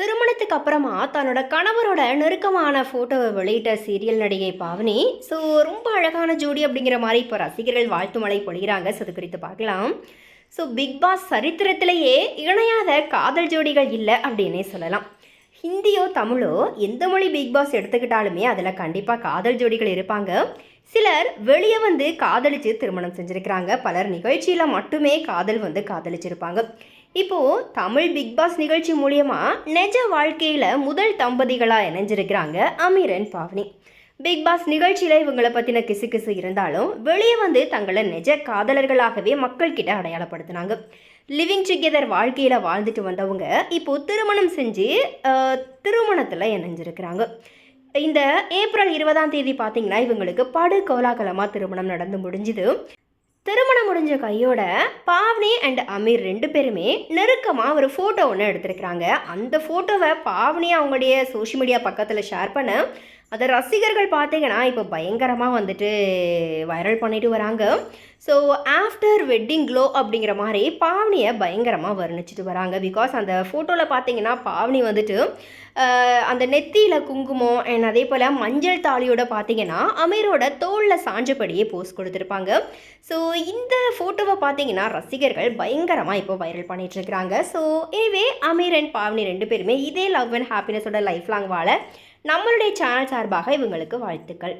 திருமணத்துக்கு அப்புறமா தன்னோட கணவரோட நெருக்கமான ஃபோட்டோவை வெளியிட்ட சீரியல் நடிகை பாவனி. ஸோ ரொம்ப அழகான ஜோடி அப்படிங்கிற மாதிரி இப்போ ரசிகர்கள் வாழ்த்து மழை பொழிகிறாங்க. ஸோ அது குறித்து பார்க்கலாம். ஸோ பிக் பாஸ் சரித்திரத்திலேயே இணையாத காதல் ஜோடிகள் இல்லை அப்படின்னே சொல்லலாம். ஹிந்தியோ தமிழோ எந்த மொழி பிக் பாஸ் எடுத்துக்கிட்டாலுமே அதில் கண்டிப்பாக காதல் ஜோடிகள் இருப்பாங்க. சிலர் வெளியே வந்து காதலிச்சு திருமணம் செஞ்சுருக்கிறாங்க. பலர் நிகழ்ச்சியில் மட்டுமே காதல் வந்து காதலிச்சிருப்பாங்க. இப்போது தமிழ் பிக் பாஸ் நிகழ்ச்சி மூலியமாக நெஜ வாழ்க்கையில் முதல் தம்பதிகளாக இணைஞ்சிருக்கிறாங்க அமீரன் பாவனி. பிக் பாஸ் நிகழ்ச்சியில் இவங்களை பற்றின கிசு கிசு இருந்தாலும் வெளியே வந்து தங்களை நெஜ காதலர்களாகவே மக்கள்கிட்ட அடையாளப்படுத்தினாங்க. லிவிங் டுகெதர் வாழ்க்கையில் வாழ்ந்துட்டு வந்தவங்க இப்போது திருமணம் செஞ்சு திருமணத்தில் இணைஞ்சிருக்கிறாங்க. இந்த ஏப்ரல் இருபதாம் தேதி பார்த்தீங்கன்னா இவங்களுக்கு படு கோலாகலமாக திருமணம் நடந்து முடிஞ்சுது. திருமணம் முடிஞ்ச கையோட பாவனி அண்ட் அமீர் ரெண்டு பேருமே நெருக்கமாக ஒரு ஃபோட்டோ ஒன்று எடுத்திருக்கிறாங்க. அந்த ஃபோட்டோவை பாவனி அவங்களுடைய சோஷியல் மீடியா பக்கத்தில் ஷேர் பண்ண அதை ரசிகர்கள் பார்த்தீங்கன்னா இப்போ பயங்கரமாக வந்துட்டு வைரல் பண்ணிட்டு வராங்க. ஸோ ஆஃப்டர் வெட்டிங் க்ளோ அப்படிங்கிற மாதிரி பாவனியை பயங்கரமாக வர்ணிச்சிட்டு வராங்க. பிகாஸ் அந்த ஃபோட்டோவில் பார்த்தீங்கன்னா பாவனி வந்துட்டு அந்த நெத்தியில் குங்குமம் அண்ட் அதே போல் மஞ்சள் தாலியோட பார்த்தீங்கன்னா அமீரோட தோளில் சாஞ்சபடியே போஸ்ட் கொடுத்துருப்பாங்க. ஸோ இந்த ஃபோட்டோவை பார்த்தீங்கன்னா ரசிகர்கள் பயங்கரமாக இப்போ வைரல் பண்ணிட்டு இருக்கிறாங்க. ஸோ எனவே அமீர் அண்ட் பாவனி ரெண்டு பேருமே இதே லவ் அண்ட் ஹாப்பினஸோட லைஃப் லாங் வாழ நம்மளுடைய சேனல் சார்பாக இவங்களுக்கு வாழ்த்துக்கள்.